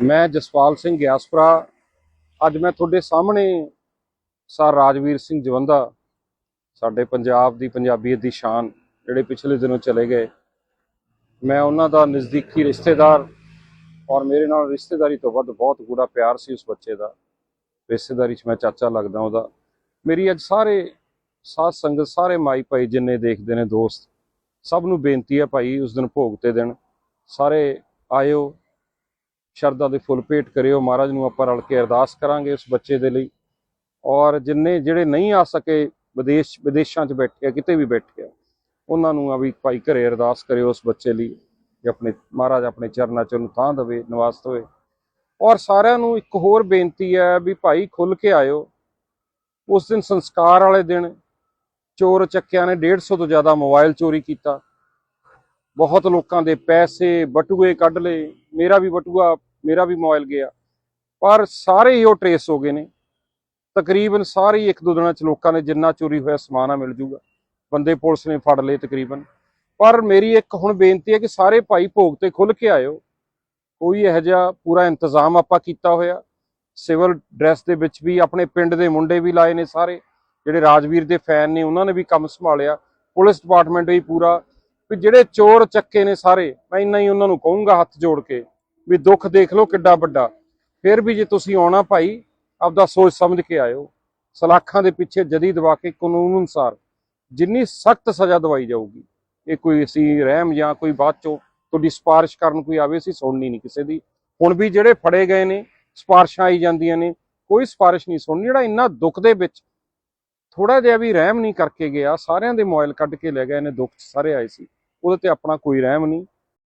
ਮੈਂ ਜਸਪਾਲ ਸਿੰਘ ਗਿਆਸਪੁਰਾ। ਅੱਜ ਮੈਂ ਤੁਹਾਡੇ ਸਾਹਮਣੇ ਸਰ ਰਾਜਵੀਰ ਸਿੰਘ ਜਵੰਦਾ, ਸਾਡੇ ਪੰਜਾਬ ਦੀ ਪੰਜਾਬੀਅਤ ਦੀ ਸ਼ਾਨ ਜਿਹੜੇ ਪਿਛਲੇ ਦਿਨੋਂ ਚਲੇ ਗਏ। ਮੈਂ ਉਹਨਾਂ ਦਾ ਨਜ਼ਦੀਕੀ ਰਿਸ਼ਤੇਦਾਰ ਔਰ ਮੇਰੇ ਨਾਲ ਰਿਸ਼ਤੇਦਾਰੀ ਤੋਂ ਵੱਧ ਬਹੁਤ ਗੂੜਾ ਪਿਆਰ ਸੀ ਉਸ ਬੱਚੇ ਦਾ। ਰਿਸ਼ਤੇਦਾਰੀ 'ਚ ਮੈਂ ਚਾਚਾ ਲੱਗਦਾ ਉਹਦਾ। ਮੇਰੀ ਅੱਜ ਸਾਰੇ ਸਾਧ ਸੰਗਤ, ਸਾਰੇ ਮਾਈ ਭਾਈ ਜਿੰਨੇ ਦੇਖਦੇ ਨੇ ਦੋਸਤ, ਸਭ ਨੂੰ ਬੇਨਤੀ ਹੈ ਭਾਈ ਉਸ ਦਿਨ ਭੋਗ ਤੇ ਦਿਨ ਸਾਰੇ ਆਇਓ। ਸ਼ਰਧਾ ਦੇ ਫੁੱਲ ਭੇਟ ਕਰਿਓ, ਮਹਾਰਾਜ ਨੂੰ ਆਪਾਂ ਰਲ ਕੇ ਅਰਦਾਸ ਕਰਾਂਗੇ ਉਸ ਬੱਚੇ ਦੇ ਲਈ। ਔਰ ਜਿੰਨੇ, ਜਿਹੜੇ ਨਹੀਂ ਆ ਸਕੇ, ਵਿਦੇਸ਼, ਵਿਦੇਸ਼ਾਂ 'ਚ ਬੈਠੇ ਆ, ਕਿਤੇ ਵੀ ਬੈਠੇ ਆ, ਉਹਨਾਂ ਨੂੰ ਆ ਵੀ ਭਾਈ ਘਰੇ ਅਰਦਾਸ ਕਰਿਓ ਉਸ ਬੱਚੇ ਲਈ ਕਿ ਆਪਣੇ, ਮਹਾਰਾਜ ਆਪਣੇ ਚਰਨਾਂ 'ਚ ਉਹਨੂੰ ਥਾਂ ਦੇਵੇ, ਨਿਵਾਸ ਦੇਵੇ। ਔਰ ਸਾਰਿਆਂ ਨੂੰ ਇੱਕ ਹੋਰ ਬੇਨਤੀ ਹੈ ਵੀ ਭਾਈ ਖੁੱਲ ਕੇ ਆਇਓ। ਉਸ ਦਿਨ ਸੰਸਕਾਰ ਵਾਲੇ ਦਿਨ ਚੋਰ ਚੱਕਿਆਂ ਨੇ 150 ਤੋਂ ਜ਼ਿਆਦਾ ਮੋਬਾਈਲ ਚੋਰੀ ਕੀਤਾ। ਬਹੁਤ ਲੋਕਾਂ ਦੇ ਪੈਸੇ, ਬਟੂਏ ਕੱਢ ਲਏ। ਮੇਰਾ ਵੀ ਬਟੂਆ, ਮੇਰਾ ਵੀ ਮੋਬਾਈਲ ਗਿਆ। ਪਰ ਸਾਰੇ ਹੀ ਉਹ ਟਰੇਸ ਹੋ ਗਏ ਨੇ। ਤਕਰੀਬਨ ਸਾਰੇ ਹੀ ਇੱਕ ਦੋ ਦਿਨਾਂ ਚ ਲੋਕਾਂ ਨੇ ਜਿੰਨਾ ਚੋਰੀ ਹੋਇਆ ਸਮਾਨ ਆ ਮਿਲ ਜੂਗਾ। ਬੰਦੇ ਪੁਲਿਸ ਨੇ ਫੜ ਲਏ ਤਕਰੀਬਨ। ਪਰ ਮੇਰੀ ਇੱਕ ਹੁਣ ਬੇਨਤੀ ਹੈ ਕਿ ਸਾਰੇ ਭਾਈ ਭੋਗ ਤੇ ਖੁੱਲ ਕੇ ਆਇਓ। ਕੋਈ ਇਹੋ ਜਿਹਾ ਪੂਰਾ ਇੰਤਜ਼ਾਮ ਆਪਾਂ ਕੀਤਾ ਹੋਇਆ। ਸਿਵਲ ਡਰੈਸ ਦੇ ਵਿੱਚ ਵੀ, ਆਪਣੇ ਪਿੰਡ ਦੇ ਮੁੰਡੇ ਵੀ ਲਾਏ ਨੇ ਸਾਰੇ। ਜਿਹੜੇ ਰਾਜਵੀਰ ਦੇ ਫੈਨ ਨੇ, ਉਹਨਾਂ ਨੇ ਵੀ ਕੰਮ ਸੰਭਾਲਿਆ। ਪੁਲਿਸ ਡਿਪਾਰਟਮੈਂਟ ਵੀ ਪੂਰਾ ਵੀ ਜਿਹੜੇ ਚੋਰ ਚੱਕੇ ਨੇ ਸਾਰੇ, ਮੈਂ ਇੰਨਾ ਹੀ ਉਹਨਾਂ ਨੂੰ ਕਹੂੰਗਾ ਹੱਥ ਜੋੜ ਕੇ ਵੀ ਦੁੱਖ ਦੇਖ ਲਓ ਕਿੱਡਾ ਵੱਡਾ। ਫਿਰ ਵੀ ਜੇ ਤੁਸੀਂ ਆਉਣਾ ਭਾਈ, ਆਪਦਾ ਸੋਚ ਸਮਝ ਕੇ ਆਇਓ। ਸਲਾਖਾਂ ਦੇ ਪਿੱਛੇ ਜਦੀ ਦਵਾ ਕੇ ਕਾਨੂੰਨ ਅਨੁਸਾਰ ਜਿੰਨੀ ਸਖਤ ਸਜ਼ਾ ਦਵਾਈ ਜਾਊਗੀ, ਇਹ ਕੋਈ ਅਸੀਂ ਰਹਿਮ ਜਾਂ ਕੋਈ ਬਾਅਦ ਚੋਂ ਤੁਹਾਡੀ ਸਿਫਾਰਿਸ਼ ਕਰਨ ਕੋਈ ਆਵੇ, ਅਸੀਂ ਸੁਣਨੀ ਨਹੀਂ ਕਿਸੇ ਦੀ। ਹੁਣ ਵੀ ਜਿਹੜੇ ਫੜੇ ਗਏ ਨੇ, ਸਿਫਾਰਿਸ਼ਾਂ ਆਈ ਜਾਂਦੀਆਂ ਨੇ, ਕੋਈ ਸਿਫਾਰਿਸ਼ ਨਹੀਂ ਸੁਣਨੀ। ਜਿਹੜਾ ਇੰਨਾ ਦੁੱਖ ਦੇ ਵਿੱਚ ਥੋੜਾ ਜਿਹਾ ਵੀ ਰਹਿਮ ਨਹੀਂ ਕਰਕੇ ਗਿਆ, ਸਾਰਿਆਂ ਦੇ ਮੋਬਾਈਲ ਕੱਢ ਕੇ ਲੈ ਗਏ ਨੇ, ਦੁੱਖ ਸਾਰੇ ਆਏ ਸੀ। ਉਹਦੇ ਤੇ ਆਪਣਾ ਕੋਈ ਰਹਿਮ ਨਹੀਂ।